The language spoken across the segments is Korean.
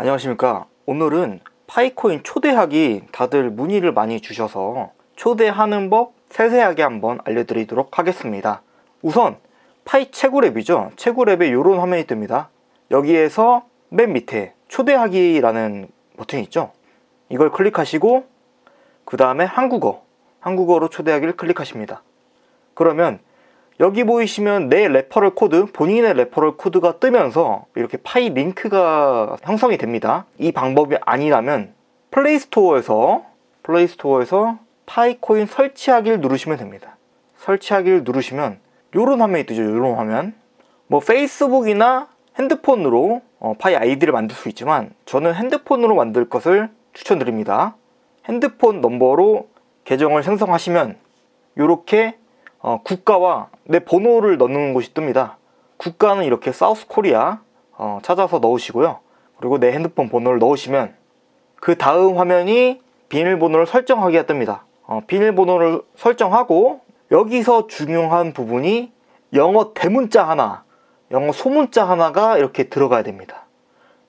안녕하십니까. 오늘은 파이코인 초대하기 다들 문의를 많이 주셔서 초대하는 법 세세하게 한번 알려드리도록 하겠습니다. 우선 파이 채굴앱이죠. 채굴앱에 이런 화면이 뜹니다. 여기에서 맨 밑에 초대하기라는 버튼이 있죠. 이걸 클릭하시고 그 다음에 한국어, 한국어로 초대하기를 클릭하십니다. 그러면 여기 보이시면 내 레퍼럴 코드, 본인의 레퍼럴 코드가 뜨면서 이렇게 파이 링크가 형성이 됩니다. 이 방법이 아니라면 플레이스토어에서 플레이스토어에서 파이코인 설치하기를 누르시면 됩니다. 설치하기를 누르시면 이런 화면이 뜨죠. 이런 화면. 뭐 페이스북이나 핸드폰으로 어, 파이 아이디를 만들 수 있지만 저는 핸드폰으로 만들 것을 추천드립니다. 핸드폰 넘버로 계정을 생성하시면 이렇게 어, 국가와 내 번호를 넣는 곳이 뜹니다. 국가는 이렇게 사우스 코리아 어, 찾아서 넣으시고요. 그리고 내 핸드폰 번호를 넣으시면 그 다음 화면이 비밀번호를 설정하기가 뜹니다. 어, 비밀번호를 설정하고 여기서 중요한 부분이 영어 대문자 하나, 영어 소문자 하나가 이렇게 들어가야 됩니다.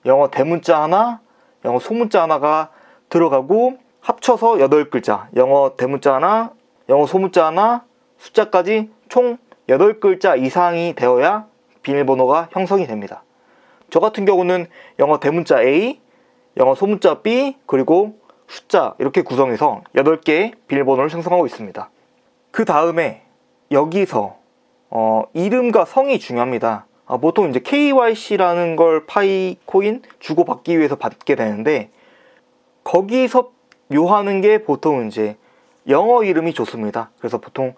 영어 대문자 하나, 영어 소문자 하나가 들어가고 합쳐서 8글자, 영어 대문자 하나, 영어 소문자 하나, 숫자까지 총 8글자 이상이 되어야 비밀번호가 형성이 됩니다. 저 같은 경우는 영어 대문자 A, 영어 소문자 B, 그리고 숫자 이렇게 구성해서 8개의 비밀번호를 생성하고 있습니다. 그 다음에 여기서 어, 이름과 성이 중요합니다. 아, 보통 이제 KYC라는 걸 파이코인 주고받기 위해서 받게 되는데 거기서 요하는 게 보통 이제 영어 이름이 좋습니다. 그래서 보통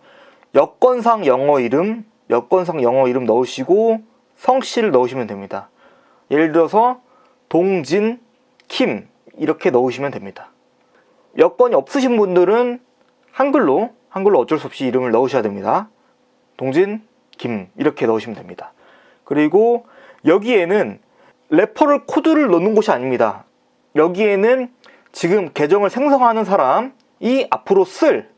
여권상 영어 이름, 여권상 영어 이름 넣으시고 성씨를 넣으시면 됩니다. 예를 들어서 동진, 킴 이렇게 넣으시면 됩니다. 여권이 없으신 분들은 한글로 한글로 어쩔 수 없이 이름을 넣으셔야 됩니다. 동진, 김 이렇게 넣으시면 됩니다. 그리고 여기에는 레퍼럴 코드를 넣는 곳이 아닙니다. 여기에는 지금 계정을 생성하는 사람이 앞으로 쓸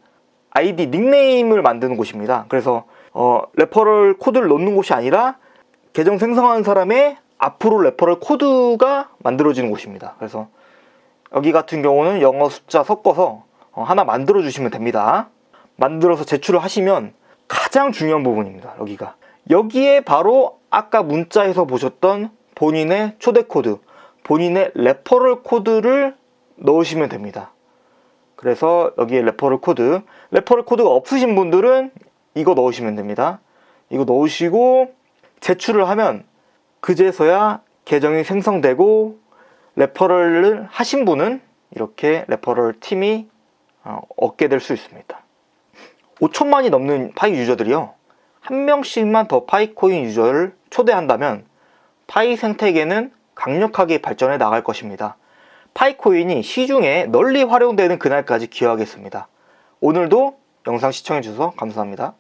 아이디 닉네임을 만드는 곳입니다. 그래서 어, 레퍼럴 코드를 넣는 곳이 아니라 계정 생성하는 사람의 앞으로 레퍼럴 코드가 만들어지는 곳입니다. 그래서 여기 같은 경우는 영어 숫자 섞어서 어, 하나 만들어 주시면 됩니다. 만들어서 제출을 하시면 가장 중요한 부분입니다. 여기가 여기에 바로 아까 문자에서 보셨던 본인의 초대 코드, 본인의 레퍼럴 코드를 넣으시면 됩니다. 그래서 여기에 레퍼럴 코드, 레퍼럴 코드가 없으신 분들은 이거 넣으시면 됩니다. 이거 넣으시고 제출을 하면 그제서야 계정이 생성되고 레퍼럴을 하신 분은 이렇게 레퍼럴 팀이 어, 얻게 될 수 있습니다. 5천만이 넘는 파이 유저들이요. 한 명씩만 더 파이코인 유저를 초대한다면 파이 생태계는 강력하게 발전해 나갈 것입니다. 파이코인이 시중에 널리 활용되는 그날까지 기여하겠습니다. 오늘도 영상 시청해주셔서 감사합니다.